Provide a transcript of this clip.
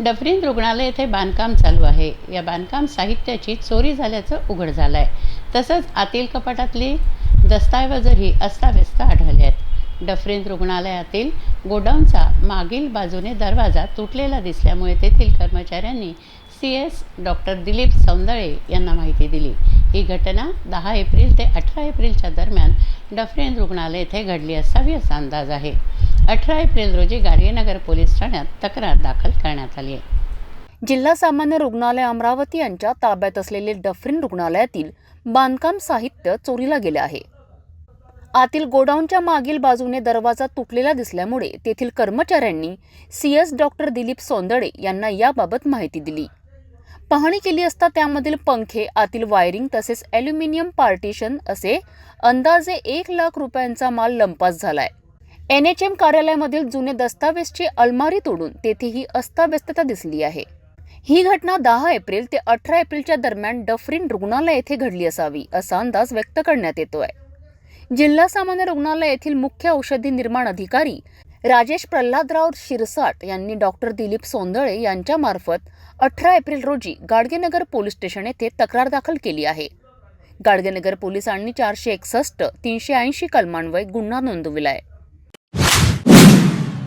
Dufferin रुग्णालय येथे बांधकाम चालू आहे. या बांधकाम साहित्याची चोरी झाल्याचं उघड झालं आहे तसंच आतील कपाटातली दस्तऐवजही अस्ताव्यस्त आढळले आहेत. डफरीन रुग्णालयातील गोडाऊनचा मागील बाजूने दरवाजा तुटलेला दिसल्यामुळे तेथील कर्मचाऱ्यांनी C S doctor Dilip Soundale यांना माहिती दिली. घटना दहा एप्रिल ते अठरा एप्रिलच्या दरम्यान डफरेन रुग्णालय येथे घडली असावी असा अंदाज आहे. अठरा एप्रिल रोजी गाडगेनगर पोलीस ठाण्यात तक्रार दाखल करण्यात आली आहे. जिल्हा सामान्य रुग्णालय अमरावती यांच्या ताब्यात असलेले डफरीन रुग्णालयातील बांधकाम साहित्य चोरीला गेले आहे. आतील गोडाऊनच्या मागील बाजूने दरवाजा तुटलेला दिसल्यामुळे तेथील कर्मचाऱ्यांनी C S doctor Dilip Sondade यांना याबाबत माहिती दिली. पाहणी केली असता त्यामधील पंखे आतील वायरिंग तसेच ॲल्युमिनियम पार्टिशन असे अंदाजे एक लाख रुपयांचा माल लंपास झालाय. एन एच एम कार्यालयामधील जुने दस्तावेजची अलमारी तोडून तेथे ही अस्ताव्यस्तता दिसली आहे. ही घटना दहा एप्रिल ते अठरा एप्रिलच्या दरम्यान डफरीन रुग्णालय येथे घडली असावी असा अंदाज व्यक्त करण्यात येतोय. जिल्हा सामान्य रुग्णालय येथील मुख्य औषधी निर्माण अधिकारी राजेश प्रल्हादराव शिरसाट यांनी डॉक्टर दिलीप सोंदळे यांच्यामार्फत अठरा एप्रिल रोजी गाडगेनगर पोलीस स्टेशन येथे तक्रार दाखल केली आहे. गाडगेनगर पोलिसांनी चारशे एकसष्ट तीनशे ऐंशी कलमांवर गुन्हा नोंदविला आहे.